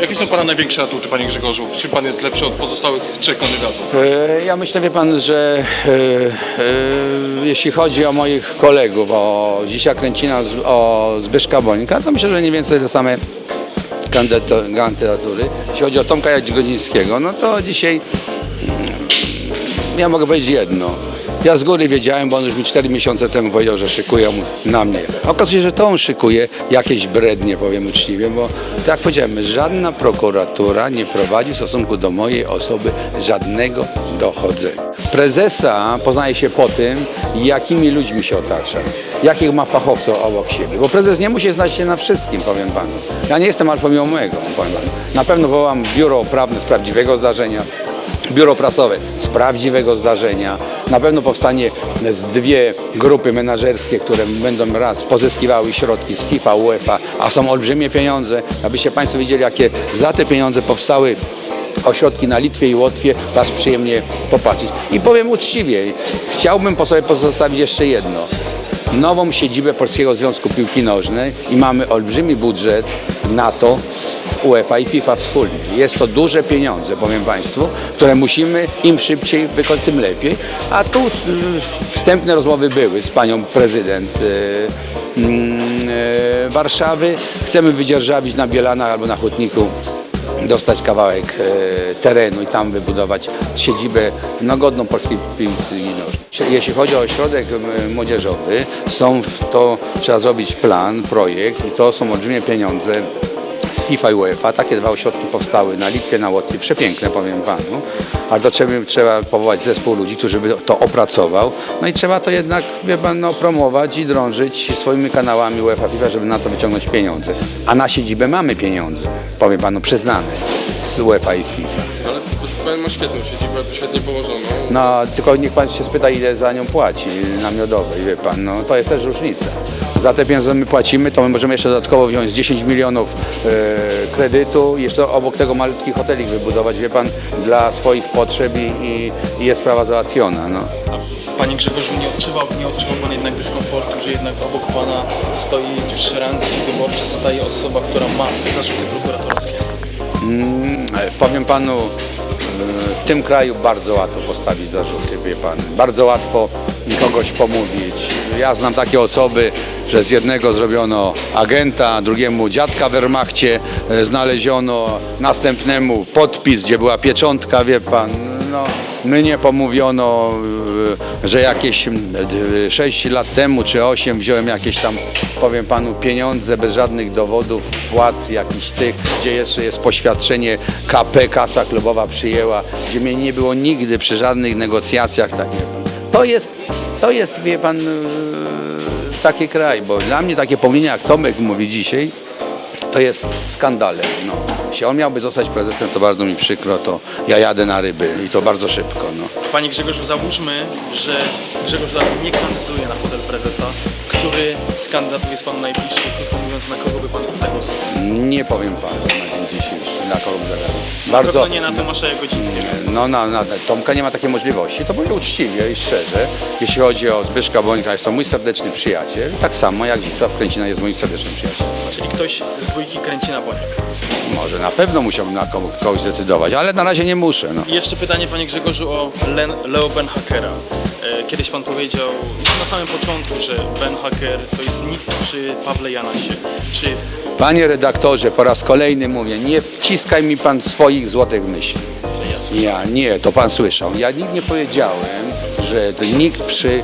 Jakie są Pana największe atuty, Panie Grzegorzu? Czym Pan jest lepszy od pozostałych trzech kandydatów? E, Ja myślę, wie pan, że e, e, jeśli chodzi o moich kolegów, o Zisia Kręcina, o Zbyszka Bońka, to myślę, że mniej więcej te same kandydatury. Jeśli chodzi o Tomka Jadzigonickiego, no to dzisiaj mm, ja mogę powiedzieć jedno. Ja z góry wiedziałem, bo on już mi 4 miesiące temu powiedział, że szykują na mnie. Okazuje się, że to on szykuje jakieś brednie, powiem uczciwie, bo tak jak powiedziałem, żadna prokuratura nie prowadzi w stosunku do mojej osoby żadnego dochodzenia. Prezesa poznaje się po tym, jakimi ludźmi się otacza, jakich ma fachowców obok siebie, bo prezes nie musi znać się na wszystkim, powiem panu. Ja nie jestem alfą i omegą, powiem panu. Na pewno wołam biuro prawne z prawdziwego zdarzenia, biuro prasowe z prawdziwego zdarzenia. Na pewno powstanie dwie grupy menedżerskie, które będą raz pozyskiwały środki z FIFA, UEFA, a są olbrzymie pieniądze. Abyście Państwo wiedzieli, jakie za te pieniądze powstały ośrodki na Litwie i Łotwie, Was przyjemnie popatrzeć. I powiem uczciwie, chciałbym po sobie pozostawić jeszcze jedno nową siedzibę Polskiego Związku Piłki Nożnej i mamy olbrzymi budżet na to UEFA i FIFA wspólnie. Jest to duże pieniądze, powiem Państwu, które musimy im szybciej wykonać, tym lepiej. A tu y, wstępne rozmowy były z panią prezydent y, mm, y, Warszawy. Chcemy wydzierżawić na Bielanach albo na Hutniku dostać kawałek e, terenu i tam wybudować siedzibę no, godną polskiej piłki nożnej. Jeśli chodzi o ośrodek m, młodzieżowy, są to trzeba zrobić plan, projekt i to są olbrzymie pieniądze FIFA i UEFA. Takie dwa ośrodki powstały na Litwie, na Łotwie. Przepiękne, powiem panu. Ale to trzeba, trzeba powołać zespół ludzi, którzy by to opracował. No i trzeba to jednak, wie pan, no, promować i drążyć swoimi kanałami UEFA, FIFA, żeby na to wyciągnąć pieniądze. A na siedzibę mamy pieniądze, powiem panu, przyznane z UEFA i z FIFA. Ale pan ma świetną siedzibę, świetnie położoną. No, tylko niech pan się spyta, ile za nią płaci namiotowej, wie pan, no to jest też różnica. Za te pieniądze my płacimy, to my możemy jeszcze dodatkowo wziąć 10 milionów e, kredytu i jeszcze obok tego malutki hotelik wybudować, wie pan, dla swoich potrzeb i, i, i jest sprawa załatwiona, no. Panie Grzegorzu, nie odczuwał, nie odczuwał Pan jednak dyskomfortu, że jednak obok Pana stoi w szeranki wyborcze staje osoba, która ma zarzuty prokuratorskie? Mm, e, powiem panu, e, w tym kraju bardzo łatwo postawić zarzuty, wie pan. Bardzo łatwo kogoś pomówić. Ja znam takie osoby, że z jednego zrobiono agenta, drugiemu dziadka w Wehrmachcie e, znaleziono, następnemu podpis, gdzie była pieczątka, wie pan. No, mnie pomówiono, e, że jakieś 6 lat temu czy 8 wziąłem jakieś tam, powiem panu, pieniądze bez żadnych dowodów, płat jakichś tych, gdzie jeszcze jest poświadczenie KP, kasa klubowa przyjęła, gdzie mnie nie było nigdy przy żadnych negocjacjach. Tak, pan. To jest, to jest, wie pan, e, taki kraj, bo dla mnie takie pomnienia, jak Tomek mówi dzisiaj, to jest skandalem. No. Jeśli on miałby zostać prezesem, to bardzo mi przykro, to ja jadę na ryby i to bardzo szybko. No. Panie Grzegorzu, załóżmy, że Grzegorz nie kandyduje na fotel prezesa. Który z kandydatów jest Panu najbliższy, mówiąc, na kogo by Pan zagłosował? Nie powiem panu na Bardzo, nie na Tomasza Jagodzińskiego. no na, na Tomka nie ma takiej możliwości. To powiem uczciwie i szczerze. Jeśli chodzi o Zbyszka Bońka, jest to mój serdeczny przyjaciel, tak samo jak Wisław Kręcina jest moim serdecznym przyjacielem. Czyli ktoś z dwójki kręci na Boniek. Może na pewno musiałbym na kogo- kogoś zdecydować, ale na razie nie muszę. No. I jeszcze pytanie, Panie Grzegorzu, o Len, Leo Ben Hackera. E, Kiedyś Pan powiedział na samym początku, że Ben Hacker to jest nikt przy Pawle Janasie. Czy Panie redaktorze, po raz kolejny mówię, nie wciskaj mi pan swoich złotych myśli. ja Ja nie, to pan słyszał. Ja nigdy nie powiedziałem, że to nikt przy yy,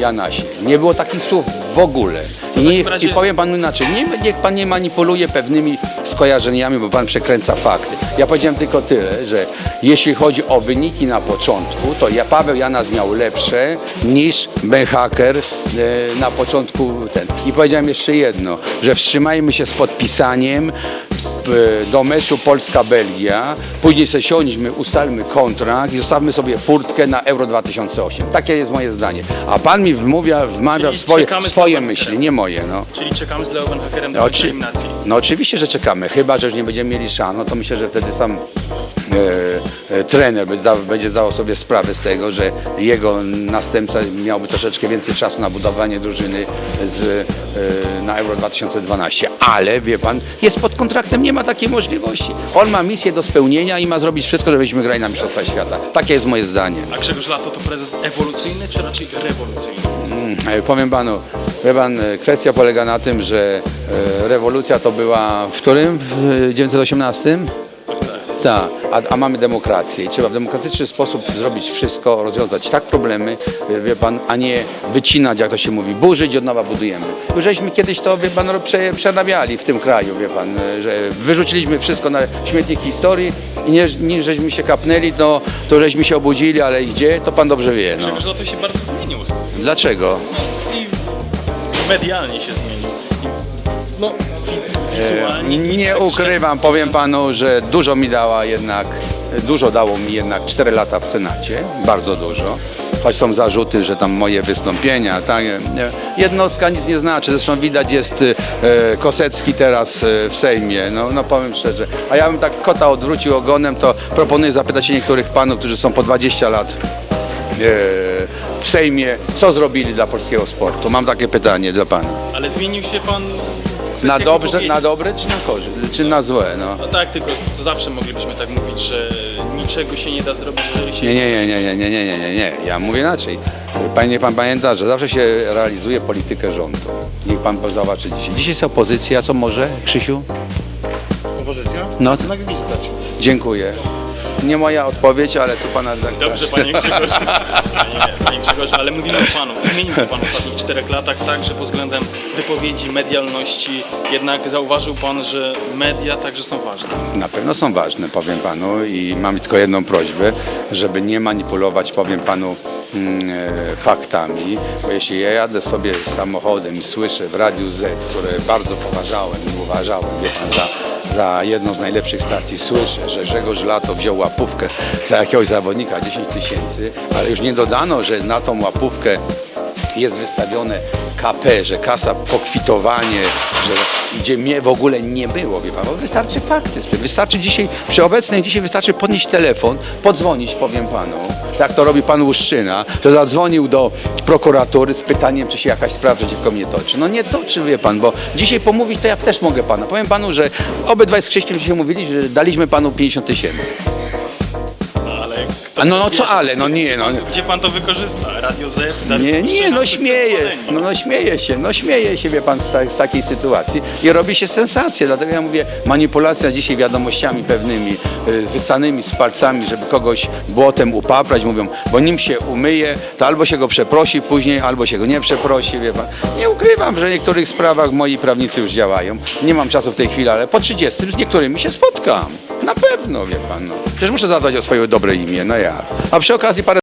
Janasie. Nie było takich słów w ogóle. Nie, takim razie- I powiem panu inaczej, nie, niech pan nie manipuluje pewnymi skojarzeniami, bo pan przekręca fakty. Ja powiedziałem tylko tyle, że jeśli chodzi o wyniki na początku, to ja, Paweł Janas miał lepsze niż Ben Hacker e, na początku ten. I powiedziałem jeszcze jedno, że wstrzymajmy się z podpisaniem do meczu Polska-Belgia, później sobie siądźmy, ustalmy kontrakt i zostawmy sobie furtkę na Euro 2008. Takie jest moje zdanie. A pan mi wmawia, wmawia Czyli swoje, czekamy z swoje myśli, nie moje. No. Czyli czekamy z Leo Ben Hackerem do No, końca oczy- eliminacji. no oczywiście, że czekamy, chyba że już nie będziemy mieli szans, no to myślę, że wtedy sam trener będzie zdawał, będzie zdawał sobie sprawę z tego, że jego następca miałby troszeczkę więcej czasu na budowanie drużyny z, e, na Euro 2012. Ale wie pan, jest pod kontraktem, nie ma takiej możliwości. On ma misję do spełnienia i ma zrobić wszystko, żebyśmy grali na Mistrzostwa Świata. Takie jest moje zdanie. A Grzegorz Lato to prezes ewolucyjny czy raczej rewolucyjny? E, Powiem panu, wie pan, e, kwestia polega na tym, że e, rewolucja to była w którym? W e, 1918? Tak, a, a mamy demokrację i trzeba w demokratyczny sposób zrobić wszystko, rozwiązać tak problemy, wie, pan, a nie wycinać, jak to się mówi, burzyć, od nowa budujemy. Już żeśmy kiedyś to, wie pan, prze, przerabiali w tym kraju, wie pan, że wyrzuciliśmy wszystko na śmietnik historii i nie, nim żeśmy się kapnęli, to, to żeśmy się obudzili, ale gdzie, to pan dobrze wie, no. Grzegorz Lato się bardzo zmienił ostatnio. Dlaczego? I medialnie się zmienił. No, wizualnie. Nie także- ukrywam, powiem panu, że dużo mi dała jednak, dużo dało mi jednak 4 lata w Senacie, bardzo dużo. Choć są zarzuty, że tam moje wystąpienia, tak, nie, jednostka nic nie znaczy, zresztą widać jest e, Kosecki teraz e, w Sejmie, no, no powiem szczerze. A ja bym tak kota odwrócił ogonem, to proponuję zapytać się niektórych panów, którzy są po 20 lat e, w Sejmie, co zrobili dla polskiego sportu. Mam takie pytanie dla pana. Ale zmienił się pan Na dobrze, na dobre czy na korzyść, czy na złe, no. No tak, tylko to zawsze moglibyśmy tak mówić, że niczego się nie da zrobić, jeżeli się Nie, nie, nie, nie, nie, nie, nie, nie, nie, nie. Ja mówię inaczej. Panie, pan pamięta, że zawsze się realizuje politykę rządu. Niech pan zobaczy dzisiaj. Dzisiaj jest opozycja, co może, Krzysiu? Opozycja? No. Na gwizdać. Dziękuję. Nie moja odpowiedź, ale tu pana redaktora. Dobrze, panie Grzegorzu. Panie, panie Grzegorzu, ale mówimy o panu. Zmienił się pan w ostatnich czterech latach tak, że pod względem wypowiedzi, medialności jednak zauważył pan, że media także są ważne. Na pewno są ważne, powiem panu i mam tylko jedną prośbę, żeby nie manipulować, powiem panu, mm, e, faktami, bo jeśli ja jadę sobie samochodem i słyszę w Radiu Z, które bardzo poważałem i uważałem, wie pan, za, za jedną z najlepszych stacji, słyszę, że Grzegorz Lato wziął łapówkę za jakiegoś zawodnika 10 tysięcy, ale już nie dodano, że na tą łapówkę jest wystawione KP, że kasa pokwitowanie, że gdzie mnie w ogóle nie było, wie pan, bo wystarczy fakty, wystarczy dzisiaj, przy obecnej dzisiaj wystarczy podnieść telefon, podzwonić, powiem panu, tak to robi pan Łuszczyna, że zadzwonił do prokuratury z pytaniem, czy się jakaś sprawa przeciwko mnie toczy. No nie toczy, wie pan, bo dzisiaj pomówić to ja też mogę pana. Powiem panu, że obydwaj z Krzyśkiem się mówili, że daliśmy panu 50 tysięcy. A no, no co ale, no nie, no. Gdzie pan to wykorzysta? Radio Z? Dariusz Nie, nie, no śmieje, no, no śmieje się, no śmieje się, wie pan, z, ta, z takiej sytuacji i robi się sensację, dlatego ja mówię, manipulacja dzisiaj wiadomościami pewnymi, y, wysanymi z palcami, żeby kogoś błotem upaprać, mówią, bo nim się umyje, to albo się go przeprosi później, albo się go nie przeprosi, wie pan. Nie ukrywam, że w niektórych sprawach moi prawnicy już działają, nie mam czasu w tej chwili, ale po 30 z niektórymi się spotkam. Na pewno, wie pan, no. Przecież muszę zadbać o swoje dobre imię, no ja. A przy okazji parę